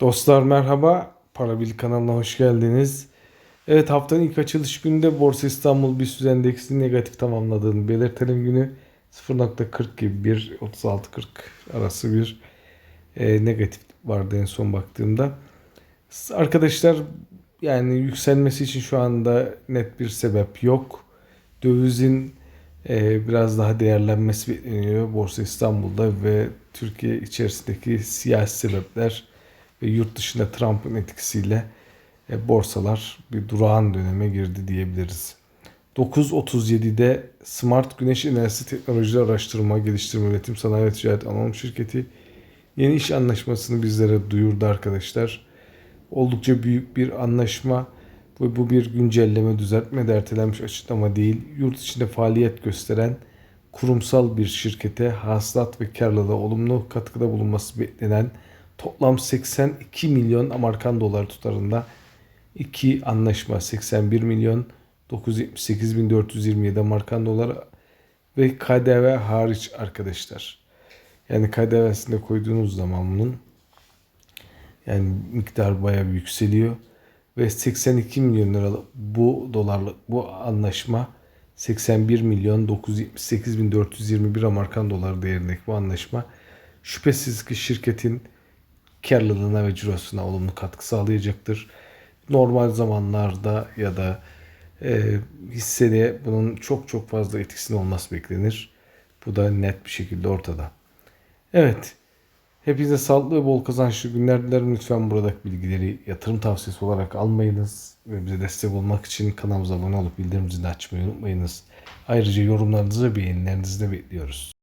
Dostlar merhaba. Parabil kanalına hoş geldiniz. Evet haftanın ilk açılış gününde Borsa İstanbul BIST endeksinin negatif tamamladığını belirtelim günü 0.40 gibi bir 36-40 arası bir e, negatif vardı en son baktığımda. Arkadaşlar yani yükselmesi için şu anda net bir sebep yok. Dövizin e, biraz daha değerlenmesi bekleniyor Borsa İstanbul'da ve Türkiye içerisindeki siyasi sebepler yurt dışında Trump'ın etkisiyle e, borsalar bir durağan döneme girdi diyebiliriz. 9.37'de Smart Güneş Enerjisi Teknolojiler Araştırma, Geliştirme, Üretim, Sanayi ve Ticaret Anonim Şirketi yeni iş anlaşmasını bizlere duyurdu arkadaşlar. Oldukça büyük bir anlaşma ve bu bir güncelleme, düzeltme de açıklama değil. Yurt içinde faaliyet gösteren kurumsal bir şirkete hasılat ve karlılığa olumlu katkıda bulunması beklenen toplam 82 milyon Amerikan doları tutarında iki anlaşma 81 milyon 978 bin 427 Amerikan doları ve KDV hariç arkadaşlar. Yani KDV'sinde koyduğunuz zaman bunun yani miktar bayağı bir yükseliyor ve 82 milyon liralık bu dolarlık bu anlaşma 81 milyon 978 bin 421 Amerikan doları değerindeki bu anlaşma şüphesiz ki şirketin karlılığına ve cirosuna olumlu katkı sağlayacaktır. Normal zamanlarda ya da e, hissede bunun çok çok fazla etkisinin olması beklenir. Bu da net bir şekilde ortada. Evet. Hepinize sağlıklı ve bol kazançlı günler dilerim. Lütfen buradaki bilgileri yatırım tavsiyesi olarak almayınız. Ve bize destek olmak için kanalımıza abone olup bildirim zilini açmayı unutmayınız. Ayrıca yorumlarınızı ve beğenilerinizi de bekliyoruz.